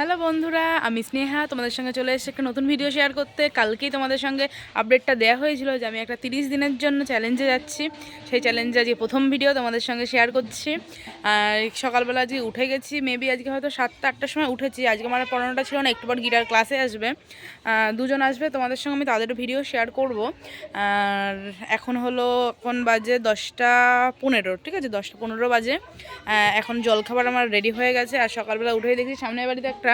Hello বন্ধুরা, আমি স্নেহা, তোমাদের সঙ্গে চলে এসেছি একটা নতুন ভিডিও শেয়ার করতে। কালকেই তোমাদের সঙ্গে আপডেটটা দেওয়া হয়েছিল যে আমি একটা তিরিশ দিনের জন্য চ্যালেঞ্জে যাচ্ছি। সেই চ্যালেঞ্জে আজকে প্রথম ভিডিও তোমাদের সঙ্গে শেয়ার করছি। আর সকালবেলা আজকে উঠে গেছি মেবি আজকে হয়তো সাতটা, আটটার সময় উঠেছি। আজকে আমার পড়ানোটা ছিল না, একটু পর গিটার ক্লাসে আসবে। দুজন আসবে, তোমাদের সঙ্গে আমি তাদের ভিডিও শেয়ার করব। আর এখন হলো, এখন বাজে দশটা পনেরো, ঠিক আছে? দশটা পনেরো বাজে। এখন জলখাবার আমার রেডি হয়ে গেছে। আর সকালবেলা উঠেই দেখি সামনের বাড়িতে একটা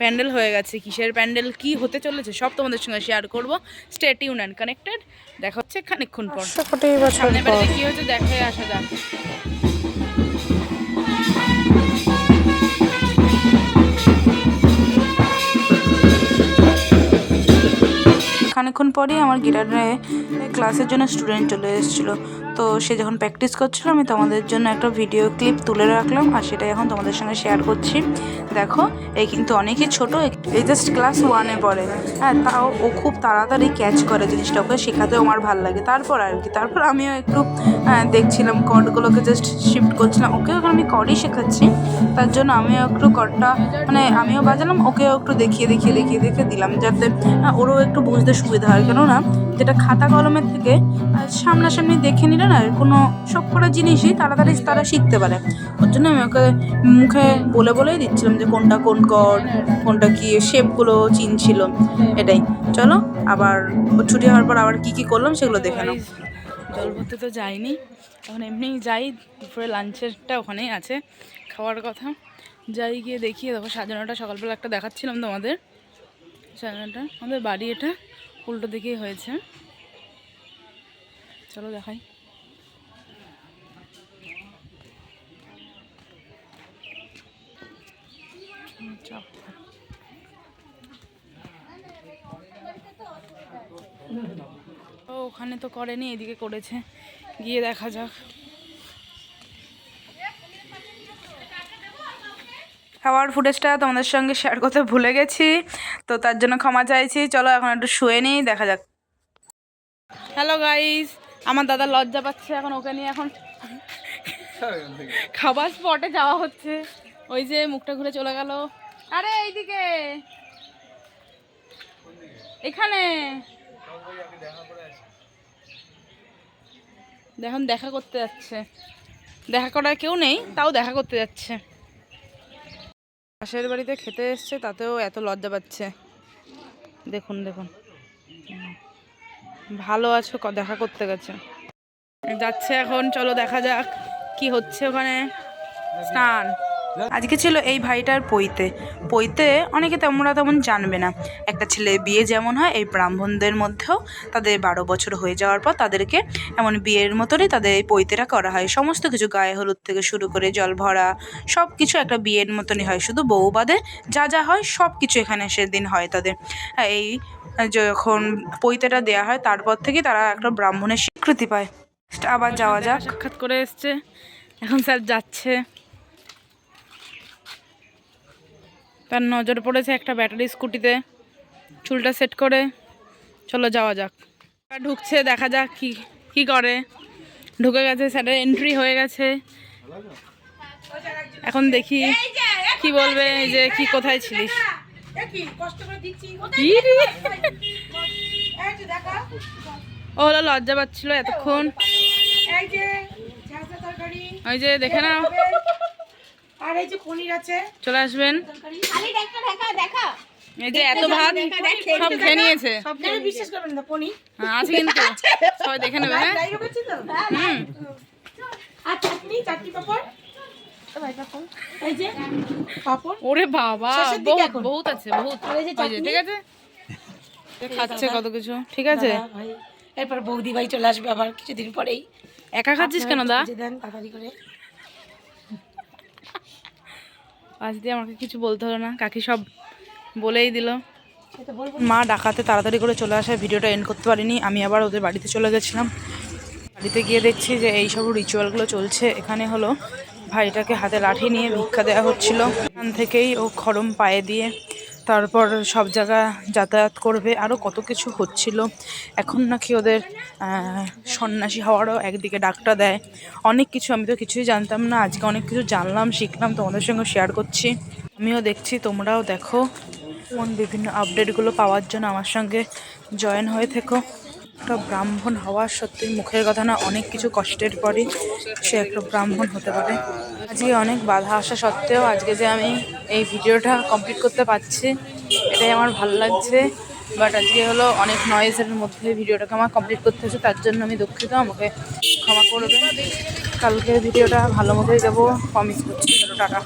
প্যান্ডেল হয়ে গেছে। কিসের প্যান্ডেল কি হতে চলেছে সব তোমাদের সঙ্গে শেয়ার করব। স্টেট ইউন অ্যান্ড কানেক্টেড দেখা হচ্ছে খানিক্ষণ পর। সামনে কি হচ্ছে দেখাই আসা যাক। খানিকক্ষণ পরেই আমার গিটারে ক্লাসের জন্য স্টুডেন্ট চলে এসেছিল। তো সে যখন প্র্যাকটিস করছিল আমি তোমাদের জন্য একটা ভিডিও ক্লিপ তুলে রাখলাম আর সেটা এখন তোমাদের সঙ্গে শেয়ার করছি। দেখো এই কিন্তু অনেকই ছোট এই জাস্ট ক্লাস ওয়ানে পড়ে। হ্যাঁ তাও ও খুব তাড়াতাড়ি ক্যাচ করে জিনিসটা ওকে শেখাতেও আমার ভালো লাগে। তারপর আর কি তারপর আমিও একটু আহ, দেখছিলাম কর্ডগুলোকে জাস্ট শিফট করছিলাম। ওকেও এখন আমি কর্ডই শেখাচ্ছি তার জন্য আমিও একটু কর্ডটা মানে আমিও বাজালাম ওকেও একটু দেখিয়ে দেখিয়ে দেখিয়ে দেখিয়ে দিলাম যাতে ওরও একটু বুঝতে সুবিধা হয়। কেননা যেটা খাতা কলমের থেকে সামনাসামনি দেখে নিলে না, কোনো সব কটা জিনিসই তাড়াতাড়ি তারা শিখতে পারে। ওর জন্য আমি ওকে মুখে বলে বলেই দিচ্ছিলাম যে, কোনটা কোন কর, কোনটা কী? শেপগুলো চিনছিল এটাই। চলো, আবার ছুটি হওয়ার পর আবার কি কি করলাম সেগুলো দেখে নাও। জল ভরতে তো যাইনি। এখন এমনি যাই, দুপুরে লাঞ্চেরটা ওখানেই আছে, খাওয়ার কথা। যাই গিয়ে দেখি দেখো সাজানোটা সকালবেলা একটা দেখাচ্ছিলাম তোমাদের। সাজানোটা আমাদের বাড়ি এটা। উল্টো দিকেই হয়েছে। চলো দেখাই। ওখানে তো করেনি এদিকে করেছে। গিয়ে দেখা যাক। খাওয়ার ফুটেজটা তোমাদের সঙ্গে শেয়ার করতে ভুলে গেছি। তো তার জন্য ক্ষমা চাইছি। চলো এখন একটু শুয়ে নিই, দেখা যাক। হ্যালো গাইস আমার দাদা লজ্জা পাচ্ছে এখন, ওকে নিয়ে এখন খাবার স্পটে যাওয়া হচ্ছে। ওই যে মুখটা ঘুরে চলে গেল। আরে এইদিকে! এখানে! এখন দেখা করতে যাচ্ছে। দেখা করার কেউ নেই, তাও দেখা করতে যাচ্ছে। পাশের বাড়িতে খেতে এসছে, তাতেও এত লজ্জা পাচ্ছে। দেখুন দেখুন। ভালো আছো দেখা করতে গেছে। যাচ্ছে এখন, চলো দেখা যাক কি হচ্ছে ওখানে। স্নান। আজকে ছিল এই ভাইটার পইতে পইতে অনেকে তোমরা তেমন জানবে না। একটা ছেলে বিয়ে যেমন হয়, এই ব্রাহ্মণদের মধ্যেও তাদের বারো বছর হয়ে যাওয়ার পর তাদেরকে এমন বিয়ের মতনই তাদের এই পৈতেটা করা হয়। সমস্ত কিছু গায়ে হলুদ থেকে শুরু করে জল ভরা সব কিছু একটা বিয়ের মতনই হয়। শুধু বউ বাদে যা যা হয় সব কিছু এখানে সেদিন হয় তাদের। এই যখন পৈতেটা দেয়া হয়, তারপর থেকে তারা একটা ব্রাহ্মণের স্বীকৃতি পায়। আবার যাওয়া যাক। সাক্ষাৎ করে এসছে। এখন স্যার যাচ্ছে। তার নজর পড়েছে একটা ব্যাটারি স্কুটিতে চুলটা সেট করে। চলো যাওয়া যাক। ঢুকছে দেখা যাক কি কি করে। ঢুকে গেছে স্যারের এন্ট্রি হয়ে গেছে। এখন দেখি কি বলবে এই যে কি কোথায় ছিলিস। ও হলো লজ্জা পাচ্ছিল এতক্ষণ। ওই যে দেখে নাও। আর এই যে পনির আছে। চলে আসবেন। খালি দেখা দেখা দেখা এই যে এত ভাত সব খেয়ে নিয়েছে। সব বিশ্বাস করবেন না পনির। হ্যাঁ, আছে কিন্তু সবাই দেখে নেবে হ্যাঁ? লাইভ করছি তো হুম। আর চাটনি চাটনি পাপড়? ও ভাই পাপড় এই যে পাপড়। ওরে বাবা বহুত বহুত আছে বহুত। ঠিক আছে? খাচ্ছে কত কিছু ঠিক আছে? এরপর বৌদি ভাই চলে আসবে আবার কিছুদিন পরেই। একা খাচ্ছিস কেন দা? দেন তাড়াতাড়ি করে। আজ দিয়ে আমাকে কিছু বলতে হলো না। কাকি সব বলেই দিল। মা ডাকাতে তাড়াতাড়ি করে চলে আসায় ভিডিওটা এন্ড করতে পারিনি। আমি আবার ওদের বাড়িতে চলে গেছিলাম। বাড়িতে গিয়ে দেখছি যে এই সব রিচুয়ালগুলো চলছে। এখানে হলো ভাইটাকে হাতে লাঠি নিয়ে ভিক্ষা দেওয়া হচ্ছিল। এখান থেকেই ও খরম পায়ে দিয়ে তারপর সব জায়গা যাতায়াত করবে আরও কত কিছু হচ্ছিল। এখন নাকি ওদের সন্ন্যাসী হওয়ারও একদিকে ডাকটা দেয়। অনেক কিছু আমি তো কিছুই জানতাম না, আজকে অনেক কিছু জানলাম, শিখলাম, তোমাদের সঙ্গে শেয়ার করছি। আমিও দেখছি, তোমরাও দেখো। কোন বিভিন্ন আপডেটগুলো পাওয়ার জন্য আমার সঙ্গে জয়েন হয়ে থেকো। একটা ব্রাহ্মণ হওয়া সত্যি মুখের কথা না, অনেক কিছু কষ্টের পরই সে একটা ব্রাহ্মণ হতে পারে। আজকে অনেক বাধা আসা সত্ত্বেও আজকে যে আমি এই ভিডিওটা কমপ্লিট করতে পারছি, এটাই আমার ভালো লাগছে। বাট আজকে হলো অনেক নয়েজের মধ্যে ভিডিওটাকে আমার কমপ্লিট করতে হচ্ছে, তার জন্য আমি দুঃখিত, আমাকে ক্ষমা করবেন কালকের ভিডিওটা ভালো মতোই দেবো প্রমিস করছি চলো টাটা